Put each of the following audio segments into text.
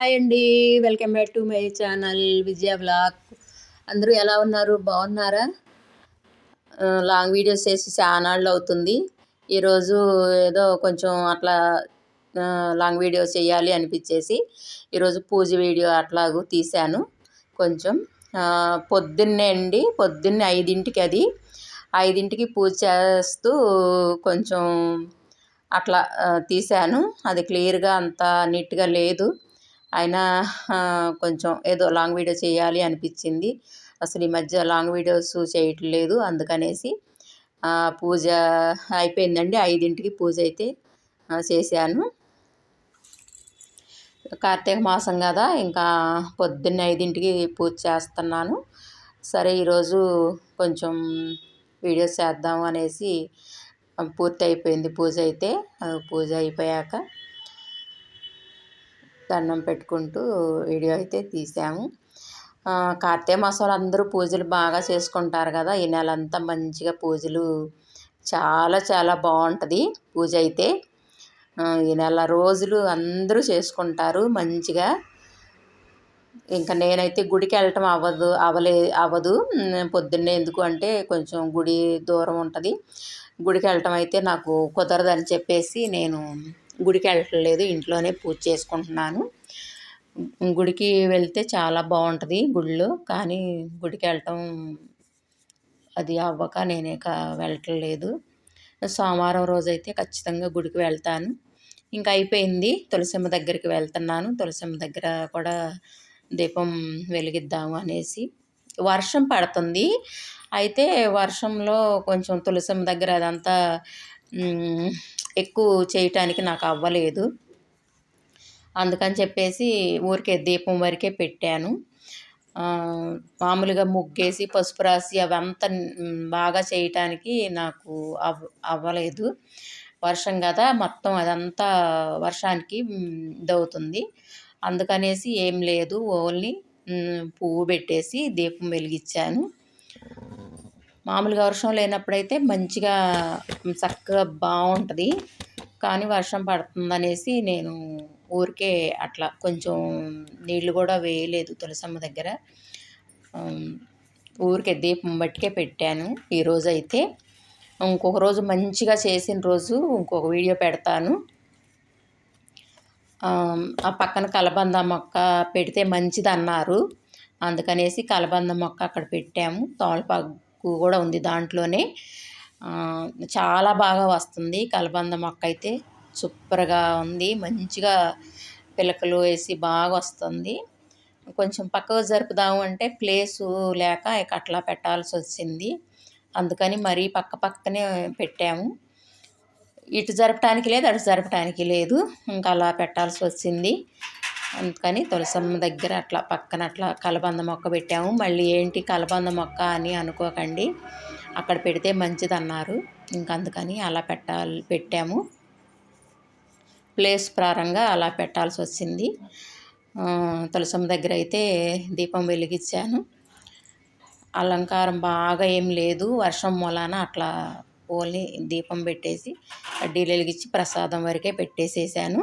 Hi అండి. Welcome back to my channel Vijaya blog అందరూ ఎలా ఉన్నారు? బాగున్నారా? లాంగ్ వీడియోస్ చేసి చానాళ్ళు అవుతుంది. ఈరోజు ఏదో కొంచెం అట్లా లాంగ్ వీడియో చేయాలి అనిపించేసి ఈరోజు పూజ వీడియో అట్లాగూ తీశాను. కొంచెం పొద్దున్నే అండి. పొద్దున్నే ఐదింటికి అది. ఐదింటికి పూజ చేస్తూ కొంచెం అట్లా తీశాను. అది క్లియర్గా అంత నీట్గా లేదు. అయినా కొంచెం ఏదో లాంగ్ వీడియో చేయాలి అనిపించింది. అసలు ఈ మధ్య లాంగ్ వీడియోస్ చేయట్లేదు. అందుకనేసి పూజ అయిపోయిందండి. ఐదింటికి పూజ అయితే చేశాను. కార్తీక మాసం కదా ఇంకా పొద్దున్న ఐదింటికి పూజ చేస్తున్నాను. సరే ఈరోజు కొంచెం వీడియోస్ చేద్దాం అనేసి పూర్తి అయిపోయింది పూజ అయితే. పూజ అయిపోయాక దండం పెట్టుకుంటూ వీడియో అయితే తీసాము. కార్తీక మాసంలో అందరూ పూజలు బాగా చేసుకుంటారు కదా. ఈ నెల అంతా మంచిగా పూజలు చాలా చాలా బాగుంటుంది పూజ అయితే. ఈ నెల రోజులు అందరూ చేసుకుంటారు మంచిగా. ఇంకా నేనైతే గుడికి వెళ్ళటం అవ్వదు అవలే అవ్వదు. పొద్దున్నే ఎందుకు అంటే కొంచెం గుడి దూరం ఉంటుంది. గుడికి వెళ్ళటం అయితే నాకు కుదరదని చెప్పేసి నేను గుడికి వెళ్ళట్లేదు ఇంట్లోనే పూజ చేసుకుంటున్నాను. గుడికి వెళ్తే చాలా బాగుంటుంది గుడిలో కానీ గుడికి వెళ్ళటం అది అవ్వక నేనే వెళ్ళట్లేదు. సోమవారం రోజైతే ఖచ్చితంగా గుడికి వెళ్తాను. ఇంకా అయిపోయింది తులసిమ్మ దగ్గరికి వెళ్తున్నాను. తులసిమ్మ దగ్గర కూడా దీపం వెలిగిద్దాము అనేసి. వర్షం పడుతుంది. అయితే వర్షంలో కొంచెం తులసిమ్మ దగ్గర అదంతా ఎక్కువ చేయటానికి నాకు అవ్వలేదు. అందుకని చెప్పేసి ఊరికే దీపం వరకే పెట్టాను. మామూలుగా ముగ్గేసి పసుపు రాసి అవంతా బాగా చేయటానికి నాకు అవ్ అవ్వలేదు. వర్షం కదా మొత్తం అదంతా వర్షానికి ఇదవుతుంది. అందుకనేసి ఏం లేదు ఓన్లీ పువ్వు పెట్టేసి దీపం వెలిగించాను. మామూలుగా వర్షం లేనప్పుడైతే మంచిగా చక్కగా బాగుంటుంది కానీ వర్షం పడుతుందనేసి నేను ఊరికే అట్లా కొంచెం నీళ్ళు కూడా వేయలేదు తులసమ్మ దగ్గర. ఊరికే దీపం బట్టికే పెట్టాను ఈరోజు అయితే ఇంకొక రోజు మంచిగా చేసిన రోజు ఇంకొక వీడియో పెడతాను. ఆ పక్కన కలబంద మొక్క పెడితే మంచిది అన్నారు అందుకనేసి కలబంద మొక్క అక్కడ పెట్టాము. తోలపాకు కూడా ఉంది దాంట్లోనే. చాలా బాగా వస్తుంది. కలబంద మొక్క అయితే సూపర్గా ఉంది. మంచిగా పిలకలు వేసి బాగా వస్తుంది. కొంచెం పక్కకు జరుపుదాము అంటే ప్లేసు లేక ఇక అట్లా పెట్టాల్సి వచ్చింది. అందుకని మరీ పక్క పక్కనే పెట్టాము. ఇటు జరపటానికి లేదు అటు జరపటానికి లేదు. ఇంకా అలా పెట్టాల్సి వచ్చింది. అందుకని తులసమ్మ దగ్గర అట్లా పక్కన అట్లా కలబంద మొక్క పెట్టాము. మళ్ళీ ఏంటి కలబంద మొక్క అని అనుకోకండి. అక్కడ పెడితే మంచిది అన్నారు ఇంక అందుకని అలా పెట్టాలి పెట్టాము. ప్లేస్ ప్రారంగా అలా పెట్టాల్సి వచ్చింది. తులసమ్మ దగ్గర అయితే దీపం వెలిగించాను. అలంకారం బాగా ఏం లేదు. వర్షం మూలాన అట్లా ఓన్లీ దీపం పెట్టేసి కడ్డీలు వెలిగించి ప్రసాదం వరకే పెట్టేసేసాను.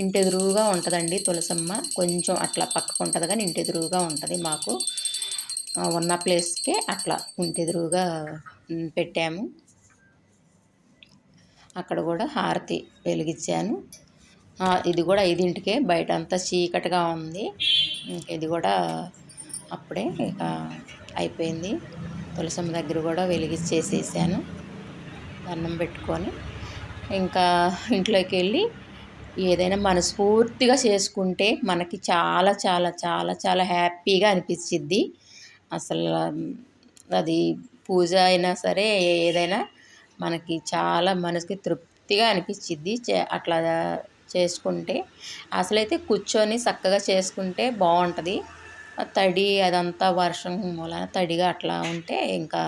ఇంటి ఎదురుగా ఉంటుందండి తులసమ్మ. కొంచెం అట్లా పక్కకు ఉంటుంది కానీ ఇంటి ఎదురుగా ఉంటుంది. మాకు ఉన్న ప్లేస్కే అట్లా ఇంటెదురుగా పెట్టాము. అక్కడ కూడా హారతి వెలిగించాను. ఇది కూడా ఐదింటికే. బయట అంతా చీకటిగా ఉంది. ఇది కూడా అప్పుడే అయిపోయింది. తులసమ్మ దగ్గర కూడా వెలిగించేసేసాను. దండం పెట్టుకొని ఇంకా ఇంట్లోకి వెళ్ళి ఏదైనా మనస్ఫూర్తిగా చేసుకుంటే మనకి చాలా చాలా చాలా చాలా హ్యాపీగా అనిపించిద్ది. అసలు అది పూజ అయినా సరే ఏదైనా మనకి చాలా మనసుకి తృప్తిగా అనిపించిద్ది. అట్లా చేసుకుంటే అసలైతే కూర్చొని చక్కగా చేసుకుంటే బాగుంటుంది తడి అదంతా వర్షం మూలన తడిగా అట్లా ఉంటే ఇంకా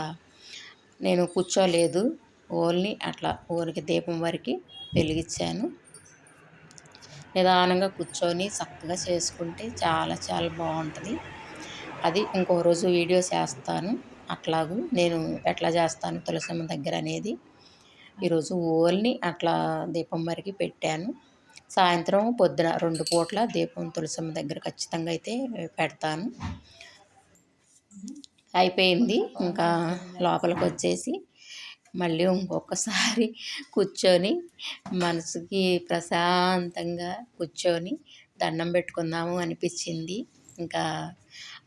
నేను కూర్చోలేదు. ఓన్లీ అట్లా ఊరికి దీపం వరకు వెలిగించాను. నిదానంగా కూర్చొని చక్కగా చేసుకుంటే చాలా చాలా బాగుంటుంది. అది ఇంకో రోజు వీడియో చేస్తాను. అట్లాగూ నేను ఎట్లా చేస్తాను తులసమ్మ దగ్గర అనేది ఈరోజు ఓల్ని అట్లా దీపం మరికి పెట్టాను. సాయంత్రం పొద్దున రెండు పూట్ల దీపం తులసమ్మ దగ్గర ఖచ్చితంగా అయితే పెడతాను. అయిపోయింది. ఇంకా లోపలికి వచ్చేసి మళ్ళీ ఇంకొకసారి కూర్చొని మనసుకి ప్రశాంతంగా కూర్చొని దండం పెట్టుకుందాము అనిపించింది. ఇంకా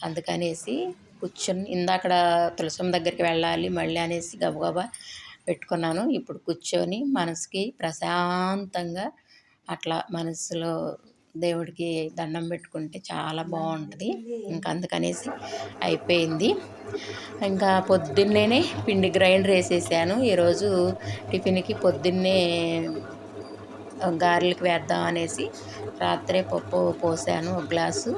అందుకనేసి కూర్చొని ఇందాకడ తులసం దగ్గరికి వెళ్ళాలి మళ్ళీ అనేసి గబగబా పెట్టుకున్నాను. ఇప్పుడు కూర్చొని మనసుకి ప్రశాంతంగా అట్లా మనసులో దేవుడికి దండం పెట్టుకుంటే చాలా బాగుంటుంది. ఇంకా అందుకనేసి అయిపోయింది. ఇంకా పొద్దున్నేనే పిండి గ్రైండర్ వేసేసాను. ఈరోజు టిఫిన్కి పొద్దున్నే గారెలకు వేద్దాం అనేసి రాత్రే పప్పు పోసాను ఒక గ్లాసు.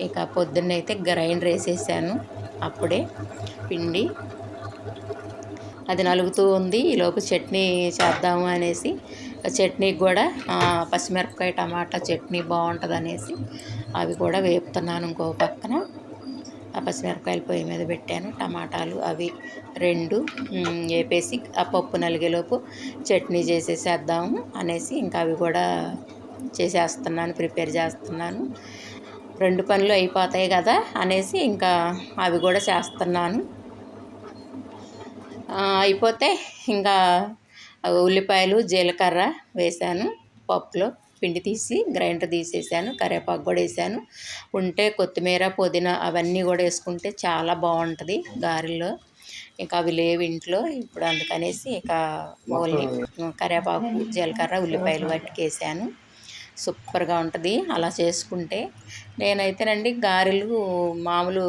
ఇక పొద్దున్నైతే గ్రైండర్ వేసేసాను. అప్పుడే పిండి అది నలుగుతూ ఉంది. ఈలోపు చట్నీ చేద్దాము అనేసి చట్నీకి కూడా పచ్చిమిరపకాయ టమాటా చట్నీ బాగుంటుంది అనేసి అవి కూడా వేపుతున్నాను ఇంకో పక్కన. ఆ పచ్చిమిరపకాయలు పొయ్యి మీద పెట్టాను. టమాటాలు అవి రెండు వేపేసి ఆ పప్పు నలిగేలోపు చట్నీ చేసేసేద్దాము అనేసి ఇంకా అవి కూడా చేసేస్తున్నాను ప్రిపేర్ చేస్తున్నాను. రెండు పనులు అయిపోతాయి కదా అనేసి ఇంకా అవి కూడా చేస్తున్నాను. అయిపోతే ఇంకా ఉల్లిపాయలు జీలకర్ర వేసాను పప్పులో పిండి తీసి గ్రైండర్ తీసేసాను కరివేపాకు కూడా వేసాను. ఉంటే కొత్తిమీర పుదీనా అవన్నీ కూడా వేసుకుంటే చాలా బాగుంటుంది గారెలో ఇంకా అవి లేవు ఇంట్లో ఇప్పుడు అందుకనేసి ఇక ఓన్లీ కరివేపాకు జీలకర్ర ఉల్లిపాయలు వాటికి వేసాను. సూపర్గా ఉంటుంది. అలా చేసుకుంటే నేనైతేనండి గారెలు మామూలు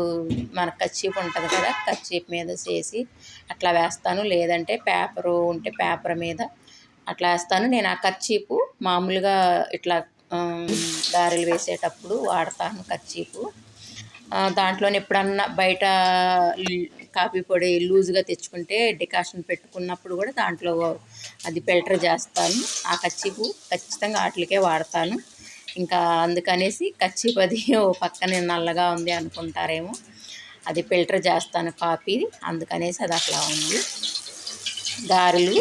మన కచ్చీపు ఉంటుంది కదా కచ్చీపు మీద చేసి అట్లా వేస్తాను. లేదంటే పేపరు ఉంటే పేపర్ మీద అట్లా వేస్తాను. నేను ఆ కచ్చీపు మామూలుగా ఇట్లా గారెలు వేసేటప్పుడు వాడతాను కచ్చీపు దాంట్లోనే ఎప్పుడన్నా బయట కాఫీ పొడి లూజ్గా తెచ్చుకుంటే డికాషన్ పెట్టుకున్నప్పుడు కూడా దాంట్లో అది ఫిల్టర్ చేస్తాను. ఆ కచ్చిపు ఖచ్చితంగా వాటికే వాడతాను. ఇంకా అందుకనేసి కచ్చిపు అది ఓ పక్కనే నల్లగా ఉంది అనుకుంటారేమో. అది ఫిల్టర్ చేస్తాను కాఫీ అందుకనేసి అది అట్లా ఉంది. గారెలు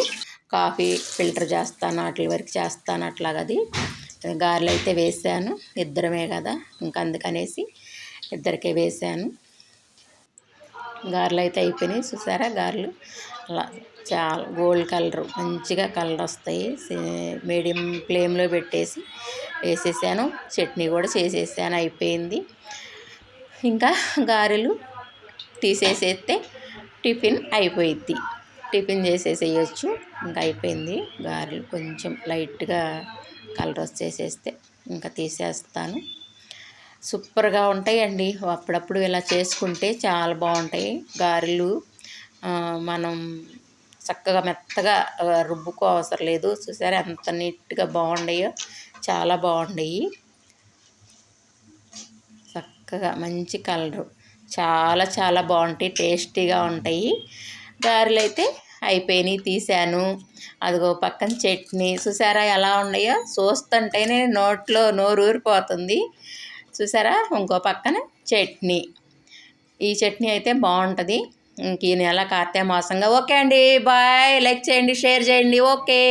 కాఫీ ఫిల్టర్ చేస్తాను. వాటి వరకు చేస్తాను అట్లాగది గారెలు అయితే వేసాను. ఇద్దరమే కదా. ఇంకా అందుకనేసి ఇద్దరికే వేసాను. గారెలు అయితే అయిపోయినాయి. చూసారా గారెలు? అలా చాలా గోల్డ్ కలర్ మంచిగా కలర్ వస్తాయి. మీడియం ఫ్లేమ్లో పెట్టేసి వేసేసాను. చట్నీ కూడా చేసేసాను అయిపోయింది. ఇంకా గారెలు తీసేసేస్తే టిఫిన్ అయిపోయిద్ది. టిఫిన్ చేసేసేయచ్చు. ఇంకా అయిపోయింది గారెలు. కొంచెం లైట్గా కలర్ వచ్చేసేస్తే ఇంకా తీసేస్తాను. సూపర్గా ఉంటాయండి. అప్పుడప్పుడు ఇలా చేసుకుంటే చాలా బాగుంటాయి. గారెలు మనం చక్కగా మెత్తగా రుబ్బుకో అవసరం లేదు. చూసారా ఎంత నీట్గా బాగుండయో? చాలా బాగుండయి. చక్కగా మంచి కలరు. చాలా చాలా బాగుంటాయి. టేస్టీగా ఉంటాయి. గారెలు అయితే అయిపోయినాయి తీసాను. అదిగో పక్కన చట్నీ. చూసారా ఎలా ఉన్నాయో? చూస్తుంటేనే నోట్లో నోరు ఊరిపోతుంది చూసారా? ఇంకో పక్కన చట్నీ. ఈ చట్నీ అయితే బాగుంటుంది. ఇంక ఈ నెల కార్తీక మాసంగా. ఓకే అండి. బాయ్. లైక్ చేయండి షేర్ చేయండి. ఓకే.